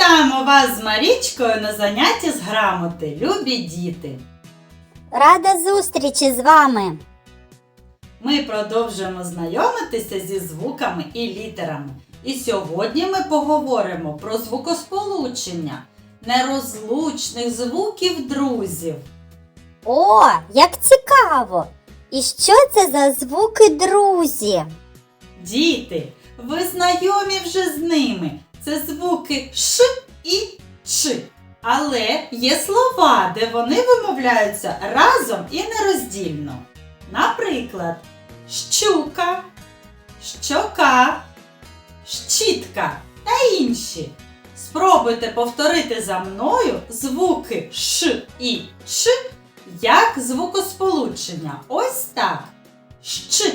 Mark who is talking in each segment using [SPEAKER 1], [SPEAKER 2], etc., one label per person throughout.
[SPEAKER 1] Вітаємо вас з Марічкою на занятті з грамоти, любі діти!
[SPEAKER 2] Рада зустрічі з вами.
[SPEAKER 1] Ми продовжуємо знайомитися зі звуками і літерами. І сьогодні ми поговоримо про звукосполучення нерозлучних звуків друзів.
[SPEAKER 2] О, як цікаво! І що це за звуки, друзі?
[SPEAKER 1] Діти, ви знайомі вже з ними. Це звуки Ш і Ч. Але є слова, де вони вимовляються разом і нероздільно. Наприклад, щука, щока, щітка та інші. Спробуйте повторити за мною звуки Ш і Ч як звукосполучення. Ось так. Щ, щ,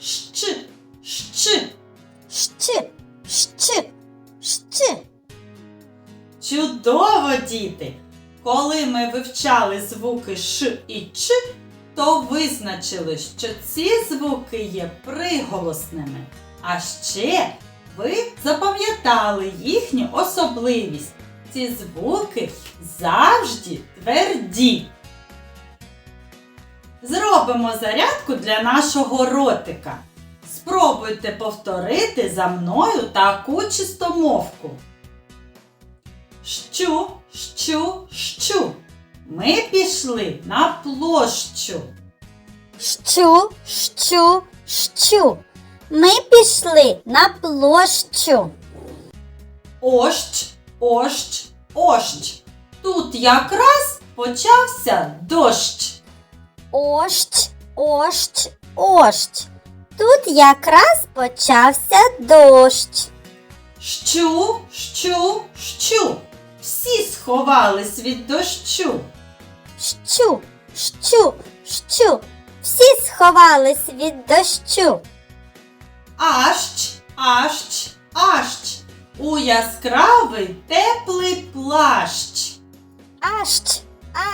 [SPEAKER 1] щ.
[SPEAKER 2] Щ, щ, щ.
[SPEAKER 1] Чудово, діти! Коли ми вивчали звуки Ш і Ч, то визначили, що ці звуки є приголосними. А ще ви запам'ятали їхню особливість. Ці звуки завжди тверді. Зробимо зарядку для нашого ротика. Спробуйте повторити за мною таку чистомовку. Щу, щу, щу. Ми пішли на площу.
[SPEAKER 2] Щу, щу, щу. Ми пішли на площу.
[SPEAKER 1] Ощ, ощ, ощ. Тут якраз почався дощ.
[SPEAKER 2] Ощ, ощ, ощ. Тут якраз почався дощ.
[SPEAKER 1] Щу, щу, щу. Всі сховались від дощу.
[SPEAKER 2] Щу, щу, щу. Всі сховались від дощу.
[SPEAKER 1] Ащ, ащ, ащ. У яскравий теплий плащ.
[SPEAKER 2] Ащ,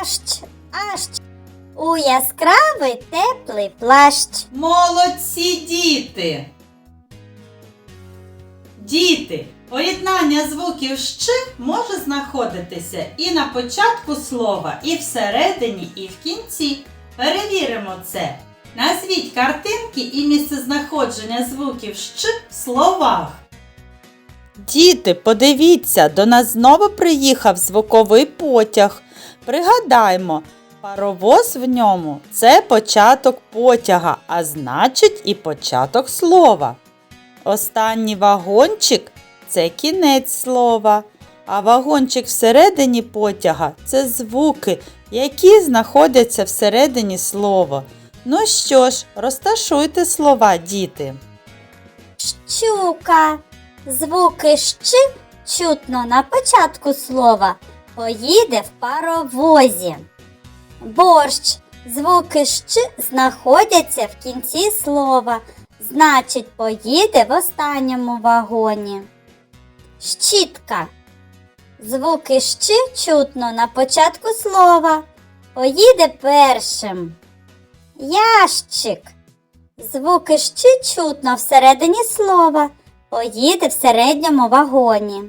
[SPEAKER 2] ащ, ащ. У яскравий теплий плащ.
[SPEAKER 1] Молодці діти! Діти, поєднання звуків «щ» може знаходитися і на початку слова, і всередині, і в кінці. Перевіримо це. Назвіть картинки і місцезнаходження звуків «щ» в словах.
[SPEAKER 3] Діти, подивіться, до нас знову приїхав звуковий потяг. Пригадаймо, паровоз в ньому це початок потяга, а значить і початок слова. Останній вагончик це кінець слова, а вагончик всередині потяга це звуки, які знаходяться всередині слова. Ну що ж, розташуйте слова, діти.
[SPEAKER 2] Щука. Звуки щ чутно на початку слова. Поїде в паровозі. Борщ. Звуки щ знаходяться в кінці слова. Значить, поїде в останньому вагоні. Щітка. Звуки щ чутно на початку слова. Поїде першим. Ящик. Звуки щ чутно всередині слова. Поїде в середньому вагоні.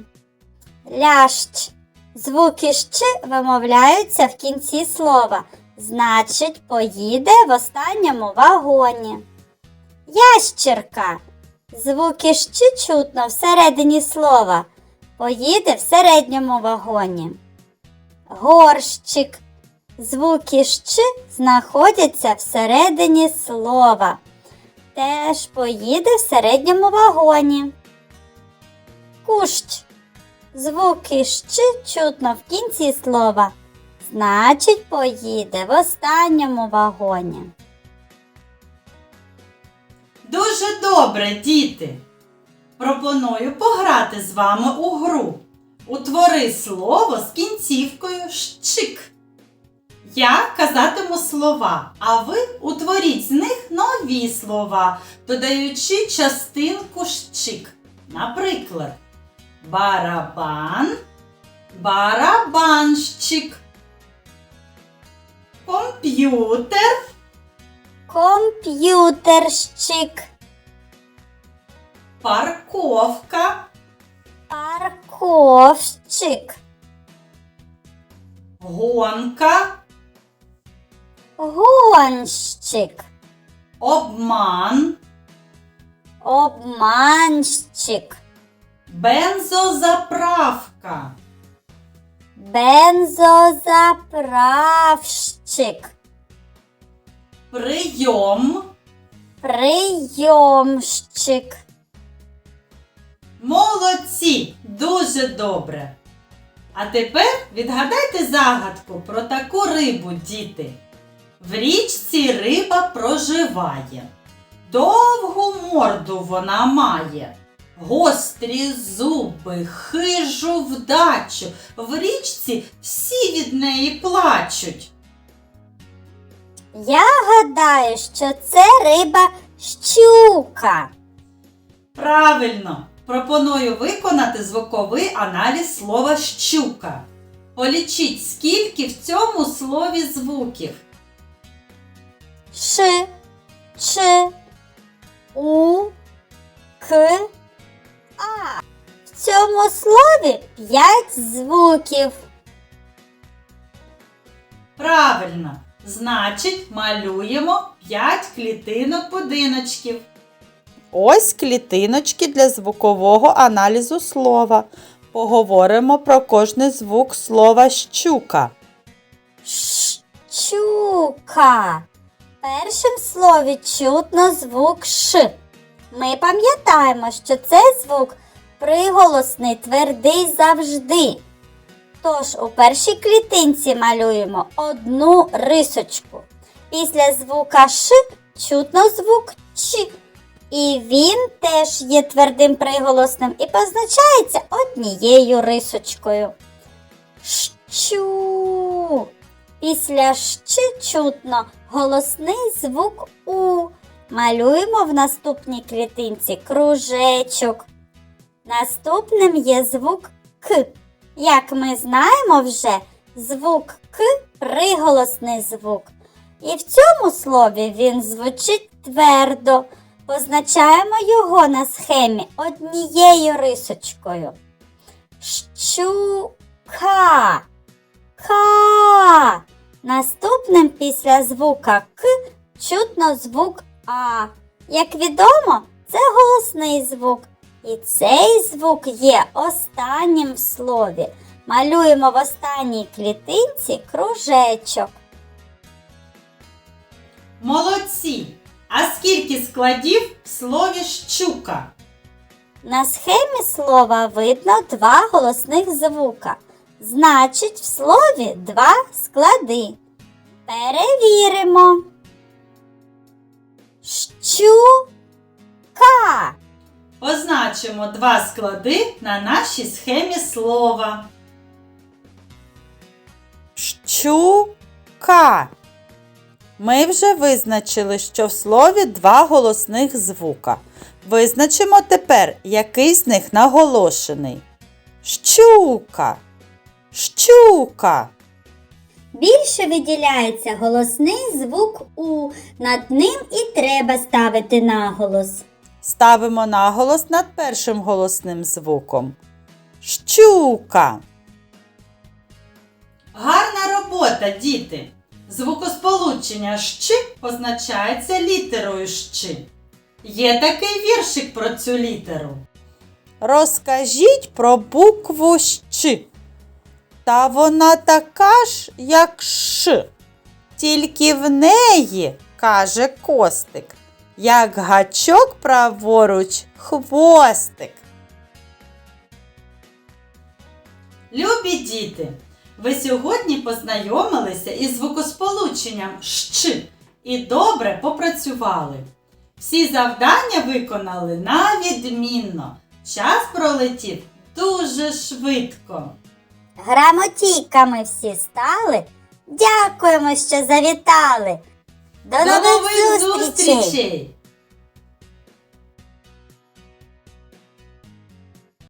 [SPEAKER 2] Лящ. Звуки щ вимовляються в кінці слова. Значить, поїде в останньому вагоні. Ящерка. Звуки щ чутно всередині слова. Поїде в середньому вагоні. Горщик. Звуки щ знаходяться всередині слова. Теж поїде в середньому вагоні. Кущ. Звуки щ чутно в кінці слова. Значить, поїде в останньому вагоні.
[SPEAKER 1] Дуже добре, діти! Пропоную пограти з вами у гру. Утвори слово з кінцівкою щик. Я казатиму слова, а ви утворіть з них нові слова, додаючи частинку щик. Наприклад, барабан, барабанщик, комп'ютер,
[SPEAKER 2] Комп'ютерщик.
[SPEAKER 1] парковка,
[SPEAKER 2] Парковщик.
[SPEAKER 1] Гонка,
[SPEAKER 2] Гонщик.
[SPEAKER 1] обман,
[SPEAKER 2] Обманщик.
[SPEAKER 1] Бензозаправка,
[SPEAKER 2] Бензозаправщик.
[SPEAKER 1] прийом,
[SPEAKER 2] Прийомщик.
[SPEAKER 1] Молодці! Дуже добре. А тепер відгадайте загадку про таку рибу, діти. В річці риба проживає. Довгу морду вона має. Гострі зуби, хижу вдачу. В річці всі від неї плачуть.
[SPEAKER 2] Я гадаю, що це риба щука.
[SPEAKER 1] Правильно! Пропоную виконати звуковий аналіз слова щука. Полічіть, скільки в цьому слові звуків.
[SPEAKER 2] Ш, Ч, У, К, А. В цьому слові п'ять звуків.
[SPEAKER 1] Правильно! Значить, малюємо 5 клітинок будиночків.
[SPEAKER 3] Ось клітиночки для звукового аналізу слова. Поговоримо про кожний звук слова щука.
[SPEAKER 2] Щука. В першому слові чутно звук Ш. Ми пам'ятаємо, що це звук приголосний, твердий завжди. Тож у першій клітинці малюємо одну рисочку. Після звука Ш чутно звук Ч. І він теж є твердим приголосним і позначається однією рисочкою. Щу. Після щ чутно голосний звук У. Малюємо в наступній клітинці кружечок. Наступним є звук К. Як ми знаємо вже, звук К приголосний звук. І в цьому слові він звучить твердо. Позначаємо його на схемі однією рисочкою. Щука. Ка. Наступним після звука К чутно звук А. Як відомо, це голосний звук. І цей звук є останнім в слові. Малюємо в останній клітинці кружечок.
[SPEAKER 1] Молодці! А скільки складів в слові щука?
[SPEAKER 2] На схемі слова видно два голосних звука. Значить, в слові два склади. Перевіримо. Щука.
[SPEAKER 1] Позначимо два склади на нашій схемі слова.
[SPEAKER 3] Щука. Ми вже визначили, що в слові два голосних звука. Визначимо тепер, який з них наголошений. Щука. Щука.
[SPEAKER 2] Більше виділяється голосний звук У. Над ним і треба ставити наголос.
[SPEAKER 3] Ставимо наголос над першим голосним звуком. Щука.
[SPEAKER 1] Гарна робота, діти! Звукосполучення щ позначається літерою щ. Є такий віршик про цю літеру.
[SPEAKER 3] Розкажіть про букву щ. Та вона така ж, як ш. Тільки в неї, каже Костик, як гачок праворуч хвостик.
[SPEAKER 1] Любі діти, ви сьогодні познайомилися із звукосполученням щ і добре попрацювали. Всі завдання виконали на відмінно. Час пролетів дуже швидко.
[SPEAKER 2] Грамотійками всі стали. Дякуємо, що завітали. До,
[SPEAKER 1] До
[SPEAKER 2] нових
[SPEAKER 1] нових
[SPEAKER 2] зустрічей!
[SPEAKER 1] зустрічей!